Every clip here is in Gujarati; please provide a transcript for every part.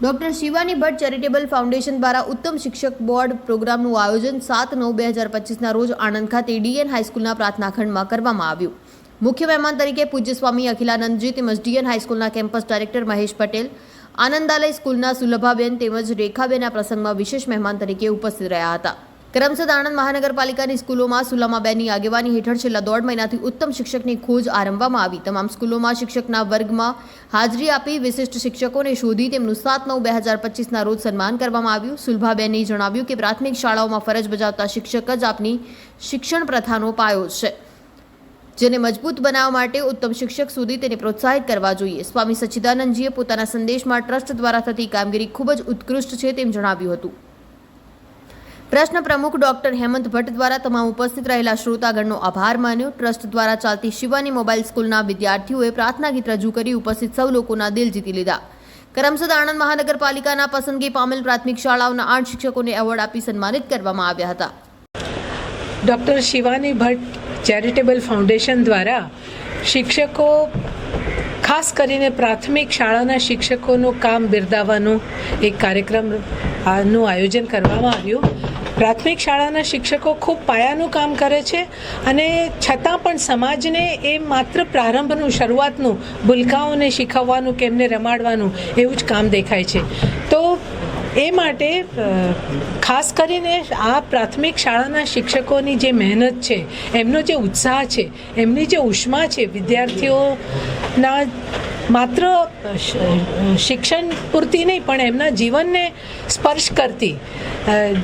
Doctor Shivani Bhatt charitable foundation દ્વારા ઉત્તમ શિક્ષક બોર્ડ પ્રોગ્રામનું આયોજન સાત નવ બે હજાર પચીસના રોજ આણંદ ખાતે ડીએન હાઈસ્કૂલના પ્રાર્થનાખંડમાં કરવામાં આવ્યું. મુખ્ય મહેમાન તરીકે પૂજ્ય સ્વામી અખિલાનંદજી તેમજ ડીએન હાઈસ્કૂલના કેમ્પસ ડાયરેક્ટર મહેશ પટેલ, આનંદાલય સ્કૂલના સુલભાબેન તેમજ રેખાબેન આ પ્રસંગમાં વિશેષ મહેમાન તરીકે ઉપસ્થિત રહ્યા હતા. કરમસદ આણંદ મહાનગરપાલિકાની સ્કૂલોમાં સુલામાબેનની આગેવાની હેઠળ છેલ્લા દોઢ મહિનાથી ઉત્તમ શિક્ષકની ખોજ આરંભવામાં આવી. તમામ સ્કૂલોમાં શિક્ષકના વર્ગમાં હાજરી આપી વિશિષ્ટ શિક્ષકોને શોધી તેમનું સાત નવ બે હજાર પચીસના રોજ સન્માન કરવામાં આવ્યું. સુલભાબેને જણાવ્યું કે પ્રાથમિક શાળાઓમાં ફરજ બજાવતા શિક્ષક જ આપની શિક્ષણ પ્રથાનો પાયો છે, જેને મજબૂત બનાવવા માટે ઉત્તમ શિક્ષક સુધી તેને પ્રોત્સાહિત કરવા જોઈએ. સ્વામી સચ્ચિદાનંદજીએ પોતાના સંદેશમાં ટ્રસ્ટ દ્વારા થતી કામગીરી ખૂબ જ ઉત્કૃષ્ટ છે તેમ જણાવ્યું હતું. ટ્રસ્ટના પ્રમુખ ડોક્ટર હેમંત ભટ્ટ દ્વારા તમામ ઉપસ્થિત રહેલા શ્રોતાગણનો આભાર માન્યો. ટ્રસ્ટ દ્વારા ચાલતી શિવાની મોબાઈલ સ્કૂલના વિદ્યાર્થીઓએ પ્રાર્થના ગીત રજૂ કરી ઉપસ્થિત સૌ લોકોના દિલ જીતી લીધા. કરમસદ આણંદ મહાનગરપાલિકાના પસંદગી પામેલ પ્રાથમિક શાળાઓના આઠ શિક્ષકોને એવોર્ડ આપી સન્માનિત કરવામાં આવ્યા હતા. Doctor Shivani Bhatt charitable foundation દ્વારા શિક્ષકો, ખાસ કરીને પ્રાથમિક શાળાના શિક્ષકોનું કામ બિરદાવવાનું એક કાર્યક્રમ આ આયોજન કરવામાં આવ્યું. પ્રાથમિક શાળાના શિક્ષકો ખૂબ પાયાનું કામ કરે છે અને છતાં પણ સમાજને એ માત્ર પ્રારંભનું, શરૂઆતનું ભૂલકાઓને શીખવવાનું કે એમને રમાડવાનું એવું જ કામ દેખાય છે. એ માટે ખાસ કરીને આ પ્રાથમિક શાળાના શિક્ષકોની જે મહેનત છે, એમનો જે ઉત્સાહ છે, એમની જે ઉષ્મા છે, વિદ્યાર્થીઓના માત્ર શિક્ષણ પૂરતી નહીં, પણ એમના જીવનને સ્પર્શ કરતી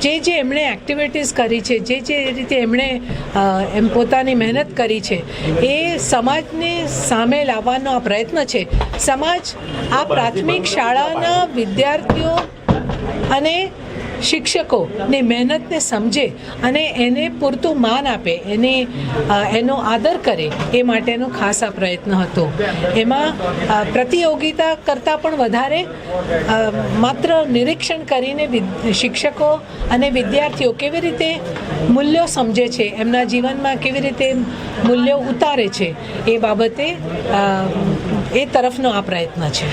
જે જે એમણે એક્ટિવિટીઝ કરી છે, જે જે રીતે એમણે એમ પોતાની મહેનત કરી છે, એ સમાજને સામે લાવવાનો આ પ્રયત્ન છે. સમાજ આ પ્રાથમિક શાળાના વિદ્યાર્થીઓ અને શિક્ષકોની મહેનતને સમજે અને એને પૂરતું માન આપે, એને એનો આદર કરે એ માટેનો ખાસ આ પ્રયત્ન હતો. એમાં પ્રતિયોગિતા કરતાં પણ વધારે માત્ર નિરીક્ષણ કરીને શિક્ષકો અને વિદ્યાર્થીઓ કેવી રીતે મૂલ્યો સમજે છે, એમના જીવનમાં કેવી રીતે મૂલ્યો ઉતારે છે, એ બાબતે એ તરફનો આ પ્રયત્ન છે.